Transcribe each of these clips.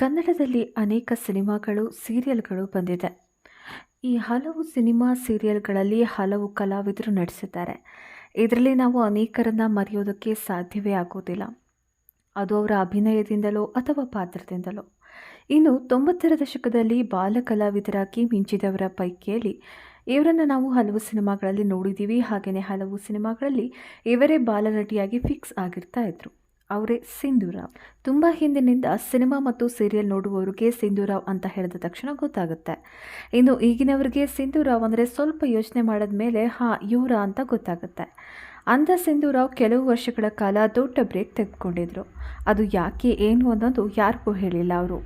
ಕನ್ನಡದಲ್ಲಿ ಅನೇಕ ಸಿನಿಮಾಗಳು, ಸೀರಿಯಲ್ಗಳು ಬಂದಿದೆ. ಈ ಹಲವು ಸಿನಿಮಾ ಸೀರಿಯಲ್ಗಳಲ್ಲಿ ಹಲವು ಕಲಾವಿದರು ನಡೆಸಿದ್ದಾರೆ ಇದರಲ್ಲಿ ನಾವು ಅನೇಕರನ್ನು ಮರೆಯೋದಕ್ಕೆ ಸಾಧ್ಯವೇ ಆಗೋದಿಲ್ಲ ಅದು ಅವರ ಅಭಿನಯದಿಂದಲೋ ಅಥವಾ ಪಾತ್ರದಿಂದಲೋ. ಇನ್ನು ತೊಂಬತ್ತರ ದಶಕದಲ್ಲಿ ಬಾಲ ಕಲಾವಿದರಾಗಿ ಮಿಂಚಿದವರ ಪೈಕಿಯಲ್ಲಿ ಇವರನ್ನು ನಾವು ಹಲವು ಸಿನಿಮಾಗಳಲ್ಲಿ ನೋಡಿದ್ದೀವಿ. ಹಾಗೆಯೇ ಹಲವು ಸಿನಿಮಾಗಳಲ್ಲಿ ಇವರೇ ಬಾಲನಟಿಯಾಗಿ ಫಿಕ್ಸ್ ಆಗಿರ್ತಾ ಇದ್ರು. ಅವರೇ ಸಿಂಧೂರಾವ್. ತುಂಬ ಹಿಂದಿನಿಂದ ಸಿನಿಮಾ ಮತ್ತು ಸೀರಿಯಲ್ ನೋಡುವವರಿಗೆ ಸಿಂಧೂರಾವ್ ಅಂತ ಹೇಳಿದ ತಕ್ಷಣ ಗೊತ್ತಾಗುತ್ತೆ. ಇನ್ನು ಈಗಿನವರಿಗೆ ಸಿಂಧೂರಾವ್ ಅಂದರೆ ಸ್ವಲ್ಪ ಯೋಚನೆ ಮಾಡಿದ ಮೇಲೆ ಹಾಂ, ಇವರ ಅಂತ ಗೊತ್ತಾಗುತ್ತೆ. ಅಂಧ ಸಿಂಧೂರಾವ್ ಕೆಲವು ವರ್ಷಗಳ ಕಾಲ ದೊಡ್ಡ ಬ್ರೇಕ್ ತೆಗೆದುಕೊಂಡಿದ್ರು. ಅದು ಯಾಕೆ, ಏನು ಅನ್ನೋದು ಯಾರಿಗೂ ಹೇಳಿಲ್ಲ ಅವರು.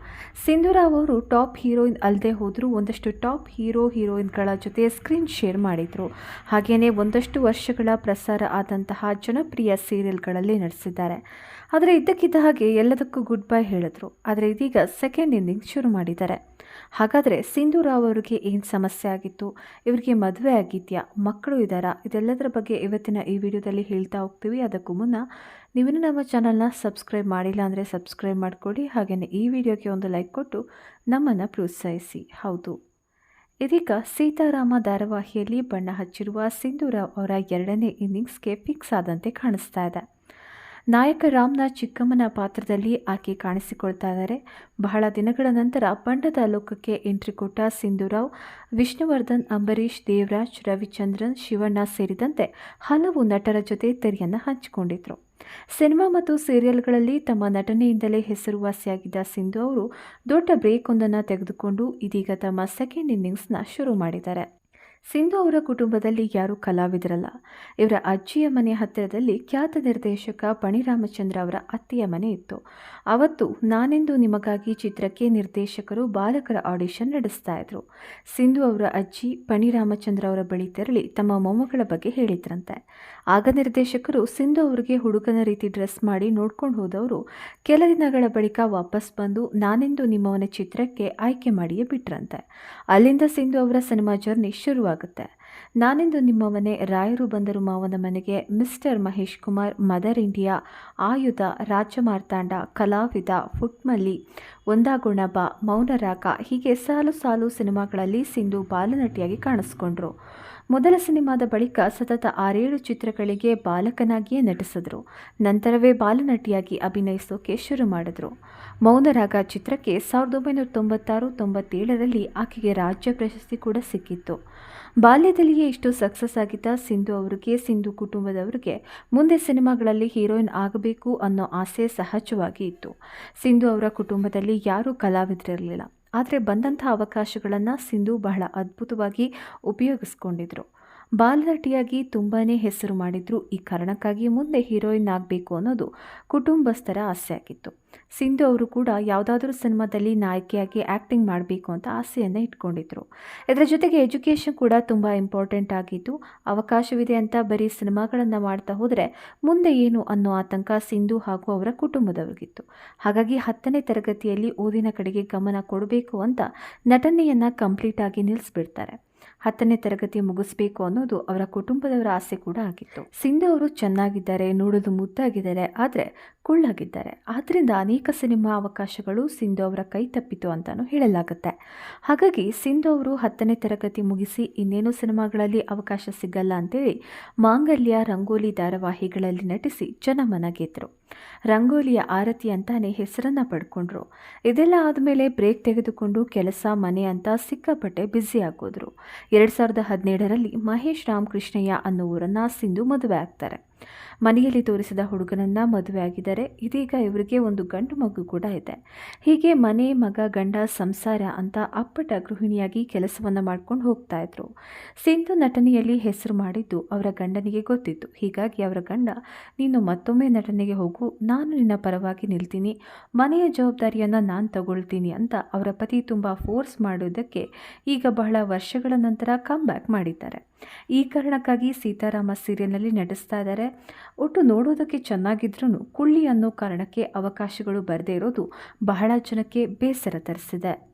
ಸಿಂಧೂರಾವ್ ಅವರು ಟಾಪ್ ಹೀರೋಯಿನ್ ಅಲ್ಲದೆ ಹೋದರೂ ಒಂದಷ್ಟು ಟಾಪ್ ಹೀರೋ ಹೀರೋಯಿನ್ಗಳ ಜೊತೆ ಸ್ಕ್ರೀನ್ ಶೇರ್ ಮಾಡಿದರು. ಹಾಗೆಯೇ ಒಂದಷ್ಟು ವರ್ಷಗಳ ಪ್ರಸಾರ ಆದಂತಹ ಜನಪ್ರಿಯ ಸೀರಿಯಲ್ಗಳಲ್ಲಿ ನಡೆಸಿದ್ದಾರೆ ಆದರೆ ಇದ್ದಕ್ಕಿದ್ದ ಹಾಗೆ ಎಲ್ಲದಕ್ಕೂ ಗುಡ್ ಬೈ ಹೇಳಿದ್ರು. ಆದರೆ ಇದೀಗ ಸೆಕೆಂಡ್ ಇನ್ನಿಂಗ್ ಶುರು ಮಾಡಿದ್ದಾರೆ. ಹಾಗಾದರೆ ಸಿಂಧೂರಾವ್ ಅವರಿಗೆ ಏನು ಸಮಸ್ಯೆ ಆಗಿತ್ತು? ಇವರಿಗೆ ಮದುವೆ ಆಗಿದೆಯಾ? ಮಕ್ಕಳು ಇದ್ದಾರಾ ಇದೆಲ್ಲದರ ಬಗ್ಗೆ ಇವತ್ತಿನ ಈ ವಿಡಿಯೋದಲ್ಲಿ ಹೇಳ್ತಾ ಹೋಗ್ತೀವಿ. ಅದಕ್ಕೂ ಮುನ್ನ ನೀವಿನ್ನೂ ನಮ್ಮ ಚಾನಲ್ನ ಸಬ್ಸ್ಕ್ರೈಬ್ ಮಾಡಿಲ್ಲ ಅಂದರೆ ಸಬ್ಸ್ಕ್ರೈಬ್ ಮಾಡಿಕೊಡಿ ಹಾಗೆಯೇ ಈ ವಿಡಿಯೋಗೆ ಒಂದು ಲೈಕ್ ಕೊಟ್ಟು ನಮ್ಮನ್ನು ಪ್ರೋತ್ಸಾಹಿಸಿ. ಹೌದು. ಇದೀಗ ಸೀತಾರಾಮ ಧಾರಾವಾಹಿಯಲ್ಲಿ ಬಣ್ಣ ಹಚ್ಚಿರುವ ಸಿಂಧೂರಾವ್ ಅವರ ಎರಡನೇ ಇನ್ನಿಂಗ್ಸ್ಗೆ ಫಿಕ್ಸ್ ಆದಂತೆ ಕಾಣಿಸ್ತಾ ಇದೆ. ನಾಯಕ ರಾಮ್ನ ಚಿಕ್ಕಮ್ಮನ ಪಾತ್ರದಲ್ಲಿ ಆಕೆ ಕಾಣಿಸಿಕೊಳ್ತಾ ಇದ್ದಾರೆ. ಬಹಳ ದಿನಗಳ ನಂತರ ಬಣ್ಣದ ಲೋಕಕ್ಕೆ ಎಂಟ್ರಿ ಕೊಟ್ಟ ಸಿಂಧುರಾವ್, ವಿಷ್ಣುವರ್ಧನ್, ಅಂಬರೀಷ್, ದೇವರಾಜ್, ರವಿಚಂದ್ರನ್, ಶಿವಣ್ಣ ಸೇರಿದಂತೆ ಹಲವು ನಟರ ಜೊತೆ ತೆರೆಯನ್ನು ಹಂಚಿಕೊಂಡಿದ್ರು. ಸಿನಿಮಾ ಮತ್ತು ಸೀರಿಯಲ್ಗಳಲ್ಲಿ ತಮ್ಮ ನಟನೆಯಿಂದಲೇ ಹೆಸರುವಾಸಿಯಾಗಿದ್ದ ಸಿಂಧು ಅವರು ದೊಡ್ಡ ಬ್ರೇಕ್ ಒಂದನ್ನು ತೆಗೆದುಕೊಂಡು ಇದೀಗ ತಮ್ಮ ಸೆಕೆಂಡ್ ಇನ್ನಿಂಗ್ಸ್ನ ಶುರು ಮಾಡಿದ್ದಾರೆ. ಸಿಂಧು ಅವರ ಕುಟುಂಬದಲ್ಲಿ ಯಾರೂ ಕಲಾವಿದರಲ್ಲ. ಇವರ ಅಜ್ಜಿಯ ಮನೆ ಹತ್ತಿರದಲ್ಲಿ ಖ್ಯಾತ ನಿರ್ದೇಶಕ ಪಣಿರಾಮಚಂದ್ರ ಅವರ ಅತ್ತೆಯ ಮನೆ ಇತ್ತು. ಅವತ್ತು ನಾನೆಂದು ನಿಮಗಾಗಿ ಚಿತ್ರಕ್ಕೆ ನಿರ್ದೇಶಕರು, ಬಾಲಕರ ಆಡಿಷನ್ ನಡೆಸ್ತಾ ಇದ್ರು. ಸಿಂಧು ಅವರ ಅಜ್ಜಿ ಪಣಿರಾಮಚಂದ್ರ ಅವರ ಬಳಿ ತೆರಳಿ ತಮ್ಮ ಮೊಮ್ಮಗಳ ಬಗ್ಗೆ ಹೇಳಿದ್ರಂತೆ. ಆಗ ನಿರ್ದೇಶಕರು ಸಿಂಧು ಅವರಿಗೆ ಹುಡುಗನ ರೀತಿ ಡ್ರೆಸ್ ಮಾಡಿ ನೋಡ್ಕೊಂಡು ಹೋದವರು ಕೆಲ ದಿನಗಳ ಬಳಿಕ ವಾಪಸ್ ಬಂದು ನಾನೆಂದು ನಿಮ್ಮವನ ಚಿತ್ರಕ್ಕೆ ಆಯ್ಕೆ ಮಾಡಿಯೇ ಬಿಟ್ರಂತೆ. ಅಲ್ಲಿಂದ ಸಿಂಧು ಅವರ ಸಿನಿಮಾ ಜರ್ನಿ ಶುರುವಾಗುತ್ತೆ. ನಾನೆಂದು ಮನೆ ರಾಯರು ಬಂದರು ಮಾವನ ಮನೆಗೆ mister Mahesh Kumar mother India ಆಯುಧ ರಾಜಮಾರ್ತಾಂಡ ಕಲಾವಿದ ಫುಟ್ಮಲ್ಲಿ ಒಂದಾಗುಣ ಬಾ ಮೌನರಾಗ ಹೀಗೆ ಸಾಲು ಸಾಲು ಸಿನಿಮಾಗಳಲ್ಲಿ ಸಿಂಧು ಬಾಲನಟಿಯಾಗಿ ಕಾಣಿಸ್ಕೊಂಡ್ರು. ಮೊದಲ ಸಿನಿಮಾದ ಬಳಿಕ ಸತತ ಆರೇಳು ಚಿತ್ರಗಳಿಗೆ ಬಾಲಕನಾಗಿಯೇ ನಟಿಸಿದ್ರು. ನಂತರವೇ ಬಾಲನಟಿಯಾಗಿ ಅಭಿನಯಿಸೋಕೆ ಶುರು ಮಾಡಿದ್ರು. ಮೌನರಾಗ ಚಿತ್ರಕ್ಕೆ ಸಾವಿರದ ಒಂಬೈನೂರ ತೊಂಬತ್ತಾರು ತೊಂಬತ್ತೇಳರಲ್ಲಿ ಆಕೆಗೆ ರಾಜ್ಯ ಪ್ರಶಸ್ತಿ ಕೂಡ ಸಿಕ್ಕಿತ್ತು. ಬಾಲ್ಯದಲ್ಲಿಯೇ ಇಷ್ಟು ಸಕ್ಸಸ್ ಆಗಿದ್ದ ಸಿಂಧು ಅವರಿಗೆ, ಸಿಂಧು ಕುಟುಂಬದವರಿಗೆ ಮುಂದೆ ಸಿನಿಮಾಗಳಲ್ಲಿ ಹೀರೋಯಿನ್ ಆಗಬೇಕು ಅನ್ನೋ ಆಸೆ ಸಹಜವಾಗಿ ಇತ್ತು. ಸಿಂಧು ಅವರ ಕುಟುಂಬದಲ್ಲಿ ಯಾರೂ ಕಲಾವಿದರಿರಲಿಲ್ಲ. ಆದರೆ ಬಂದಂಥ ಅವಕಾಶಗಳನ್ನು ಸಿಂಧು ಬಹಳ ಅದ್ಭುತವಾಗಿ ಉಪಯೋಗಿಸ್ಕೊಂಡಿದ್ರು. ಬಾಲನಟಿಯಾಗಿ ತುಂಬಾ ಹೆಸರು ಮಾಡಿದ್ರು. ಈ ಕಾರಣಕ್ಕಾಗಿ ಮುಂದೆ ಹೀರೋಯಿನ್ ಆಗಬೇಕು ಅನ್ನೋದು ಕುಟುಂಬಸ್ಥರ ಆಸೆ ಆಗಿತ್ತು ಸಿಂಧು ಅವರು ಕೂಡ ಯಾವುದಾದ್ರೂ ಸಿನಿಮಾದಲ್ಲಿ ನಾಯಕಿಯಾಗಿ ಆ್ಯಕ್ಟಿಂಗ್ ಮಾಡಬೇಕು ಅಂತ ಆಸೆಯನ್ನು ಇಟ್ಕೊಂಡಿದ್ರು. ಇದರ ಜೊತೆಗೆ ಎಜುಕೇಷನ್ ಕೂಡ ತುಂಬ ಇಂಪಾರ್ಟೆಂಟ್ ಆಗಿದ್ದು, ಅವಕಾಶವಿದೆ ಅಂತ ಬರೀ ಸಿನಿಮಾಗಳನ್ನು ಮಾಡ್ತಾ ಹೋದರೆ ಮುಂದೆ ಏನು ಅನ್ನೋ ಆತಂಕ ಸಿಂಧು ಹಾಗೂ ಅವರ ಕುಟುಂಬದವ್ರಿಗಿತ್ತು. ಹಾಗಾಗಿ ಹತ್ತನೇ ತರಗತಿಯಲ್ಲಿ ಓದಿನ ಕಡೆಗೆ ಗಮನ ಕೊಡಬೇಕು ಅಂತ ನಟನೆಯನ್ನು ಕಂಪ್ಲೀಟಾಗಿ ನಿಲ್ಲಿಸ್ಬಿಡ್ತಾರೆ ಹತ್ತನೇ ತರಗತಿ ಮುಗಿಸ್ಬೇಕು ಅನ್ನೋದು ಅವರ ಕುಟುಂಬದವರ ಆಸೆ ಕೂಡ ಆಗಿತ್ತು. ಸಿಂಧು ಅವರು ಚೆನ್ನಾಗಿದ್ದಾರೆ, ನೋಡೋದು ಮುದ್ದಾಗಿದ್ದಾರೆ, ಆದರೆ ಕುಳ್ಳಾಗಿದ್ದಾರೆ. ಆದ್ದರಿಂದ ಅನೇಕ ಸಿನಿಮಾ ಅವಕಾಶಗಳು ಸಿಂಧು ಅವರ ಕೈ ತಪ್ಪಿತು ಅಂತಲೂ ಹೇಳಲಾಗುತ್ತೆ. ಹಾಗಾಗಿ ಸಿಂಧು ಅವರು ಹತ್ತನೇ ತರಗತಿ ಮುಗಿಸಿ ಇನ್ನೇನು ಸಿನಿಮಾಗಳಲ್ಲಿ ಅವಕಾಶ ಸಿಗಲ್ಲ ಅಂತೇಳಿ ಮಾಂಗಲ್ಯ, ರಂಗೋಲಿ, ಧಾರಾವಾಹಿಗಳಲ್ಲಿ ನಟಿಸಿ ಜನಮನ ಗೆದ್ರು. ರಂಗೋಲಿಯ ಆರತಿ ಅಂತಾನೆ ಹೆಸರನ್ನ ಪಡ್ಕೊಂಡ್ರು. ಇದೆಲ್ಲ ಆದಮೇಲೆ ಬ್ರೇಕ್ ತೆಗೆದುಕೊಂಡು ಕೆಲಸ, ಮನೆ ಅಂತ ಸಿಕ್ಕಾಪಟ್ಟೆ ಬ್ಯುಸಿ ಆಗೋದ್ರು. ಎರಡು ಸಾವಿರದ ಹದಿನೇಳರಲ್ಲಿ ಮಹೇಶ್ ರಾಮಕೃಷ್ಣಯ್ಯ ಅನ್ನುವರನ್ನ ಸಿಂಧು ಮದುವೆ ಆಗ್ತಾರೆ. ಮನೆಯಲ್ಲಿ ತೋರಿಸಿದ ಹುಡುಗನನ್ನು ಮದುವೆ ಆಗಿದ್ದಾರೆ. ಇದೀಗ ಇವರಿಗೆ ಒಂದು ಗಂಡು ಮಗು ಕೂಡ ಇದೆ. ಹೀಗೆ ಮನೆ, ಮಗ, ಗಂಡ, ಸಂಸಾರ ಅಂತ ಅಪ್ಪಟ ಗೃಹಿಣಿಯಾಗಿ ಕೆಲಸವನ್ನು ಮಾಡ್ಕೊಂಡು ಹೋಗ್ತಾ ಇದ್ರು. ಸಿಂಧು ನಟನೆಯಲ್ಲಿ ಹೆಸರು ಮಾಡಿದ್ದು ಅವರ ಗಂಡನಿಗೆ ಗೊತ್ತಿತ್ತು. ಹೀಗಾಗಿ ಅವರ ಗಂಡ, ನೀನು ಮತ್ತೊಮ್ಮೆ ನಟನೆಗೆ ಹೋಗು, ನಾನು ನಿನ್ನ ಪರವಾಗಿ ನಿಲ್ತೀನಿ, ಮನೆಯ ಜವಾಬ್ದಾರಿಯನ್ನು ನಾನು ತಗೊಳ್ತೀನಿ ಅಂತ ಅವರ ಪತಿ ತುಂಬ ಫೋರ್ಸ್ ಮಾಡೋದಕ್ಕೆ ಈಗ ಬಹಳ ವರ್ಷಗಳ ನಂತರ ಕಮ್ ಬ್ಯಾಕ್ ಮಾಡಿದ್ದಾರೆ. ಈ ಕಾರಣಕ್ಕಾಗಿ ಸೀತಾರಾಮ ಸೀರಿಯಲ್ನಲ್ಲಿ ನಟಿಸ್ತಾ ಇದ್ದಾರೆ. ಒಟ್ಟು ನೋಡೋದಕ್ಕೆ ಚೆನ್ನಾಗಿದ್ರೂ ಕುಳ್ಳಿ ಅನ್ನೋ ಕಾರಣಕ್ಕೆ ಅವಕಾಶಗಳು ಬರದೇ ಇರೋದು ಬಹಳ ಜನಕ್ಕೆ ಬೇಸರ ತರಿಸಿದೆ.